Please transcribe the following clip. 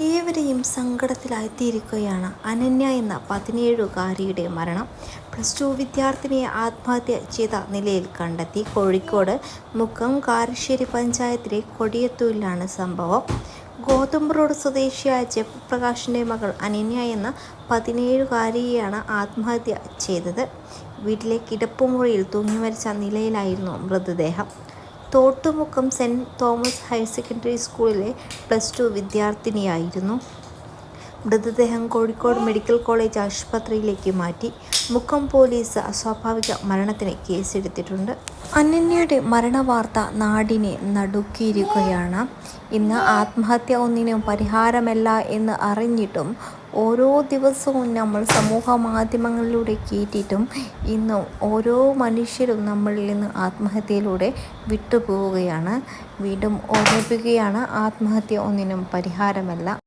ഏവരെയും സങ്കടത്തിലാഴ്ത്തിയിരിക്കുകയാണ്. അനന്യ എന്ന പതിനേഴുകാരിയുടെ മരണം. പ്ലസ് ടു വിദ്യാർത്ഥിനിയെ ആത്മഹത്യ ചെയ്ത നിലയിൽ കണ്ടെത്തി. കോഴിക്കോട് മുക്കം കാരശ്ശേരി പഞ്ചായത്തിലെ കൊടിയത്തൂരിലാണ് സംഭവം. ഗോതമ്പ് റോഡ് സ്വദേശിയായ ജയപ്രകാശിന്റെ മകൾ അനന്യ എന്ന പതിനേഴുകാരിയെയാണ് ആത്മഹത്യ ചെയ്തത്. വീട്ടിലെ കിടപ്പുമുറിയിൽ തൂങ്ങി മരിച്ച നിലയിലായിരുന്നു മൃതദേഹം. Thottumukkam saint Thomas higher secondary സ്കൂളിലെ പ്ലസ് ടു വിദ്യാർത്ഥിനിയായിരുന്നു. മൃതദേഹം കോഴിക്കോട് മെഡിക്കൽ കോളേജ് ആശുപത്രിയിലേക്ക് മാറ്റി. മുക്കം പോലീസ് അസ്വാഭാവിക മരണത്തിന് കേസെടുത്തിട്ടുണ്ട്. അനന്യയുടെ മരണവാർത്ത നാടിനെ നടുക്കിയിരിക്കുകയാണ്. ഇന്ന് ആത്മഹത്യ ഒന്നിനും പരിഹാരമല്ല എന്ന് അറിഞ്ഞിട്ടും ഓരോ ദിവസവും നമ്മൾ സമൂഹ മാധ്യമങ്ങളിലൂടെ കേട്ടിട്ടും ഇന്നും ഓരോ മനുഷ്യരും നമ്മളിൽ നിന്ന് ആത്മഹത്യയിലൂടെ വിട്ടുപോവുകയാണ്. വീണ്ടും ഓർമ്മിപ്പിക്കുകയാണ് ആത്മഹത്യ ഒന്നിനും പരിഹാരമല്ല.